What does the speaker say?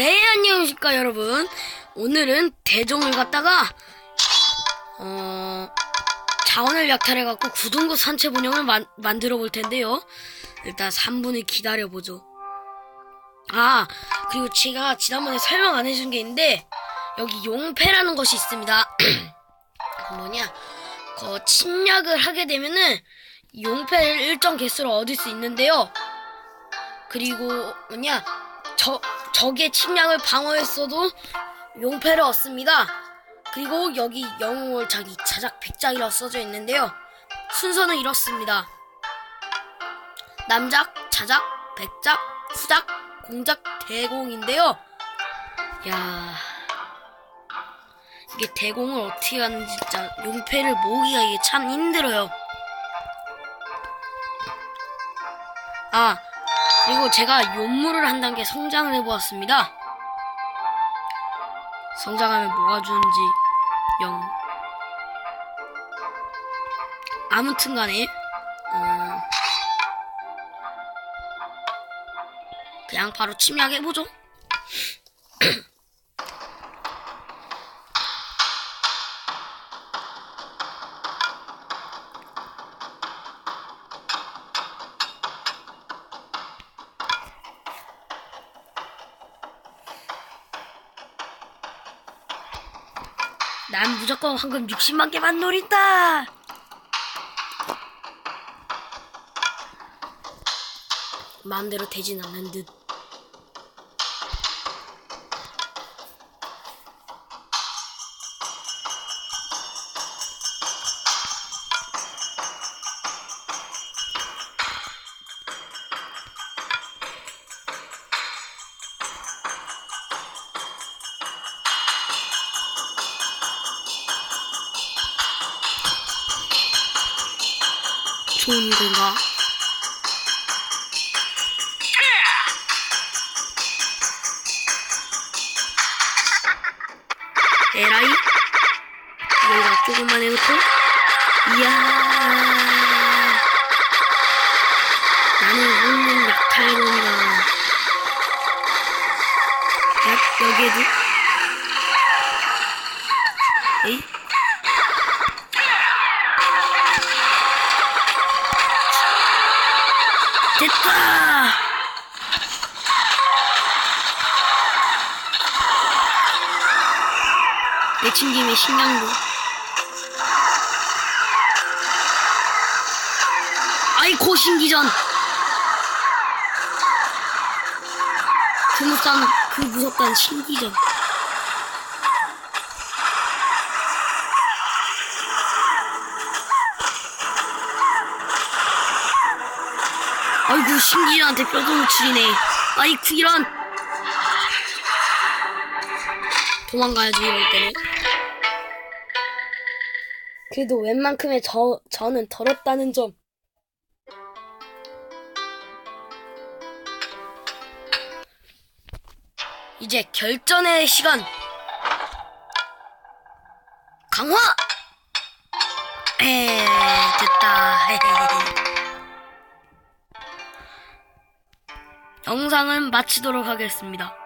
네, 안녕하십니까, 여러분. 오늘은 대종을 갖다가, 어, 자원을 약탈해갖고 구dun구 산채 분영을 만, 만들어 볼 텐데요. 일단 3분을 기다려보죠. 아, 그리고 제가 지난번에 설명 안 해준 게 있는데, 여기 용패라는 것이 있습니다. 뭐냐, 그 침략을 하게 되면은, 용패를 일정 개수로 얻을 수 있는데요. 그리고 뭐냐 저 적의 침략을 방어했어도 용패를 얻습니다. 그리고 여기 영웅을 자기 자작 백작이라고 써져 있는데요. 순서는 이렇습니다. 남작, 자작, 백작, 후작, 공작, 대공인데요. 야 이게 대공을 어떻게 하는지 진짜 용패를 모으기가 이게 참 힘들어요. 아 그리고 제가 요물을 한 단계 성장을 해보았습니다. 성장하면 뭐가 주는지 영. 아무튼 간에, 어, 그냥 바로 침략해보죠. 난 무조건 황금 60만 개만 노린다! 마음대로 되진 않는 듯. 좋은 건가? 에라이? 여기다 조금만 해놓고 이야 나는 웃는 약탈놈이다 야, 여기에도 에이? 됐다! 내친김에 식량도. 아이고, 신기전! 그 무섭단, 그 무섭단 신기전. 아이고, 신기전한테 뼈도 놓치리네. 아이쿠, 이런! 도망가야지, 이럴 때는. 그래도 웬만큼의 저, 저는 더럽다는 점. 이제 결전의 시간. 강화! 에, 됐다. 영상은 마치도록 하겠습니다.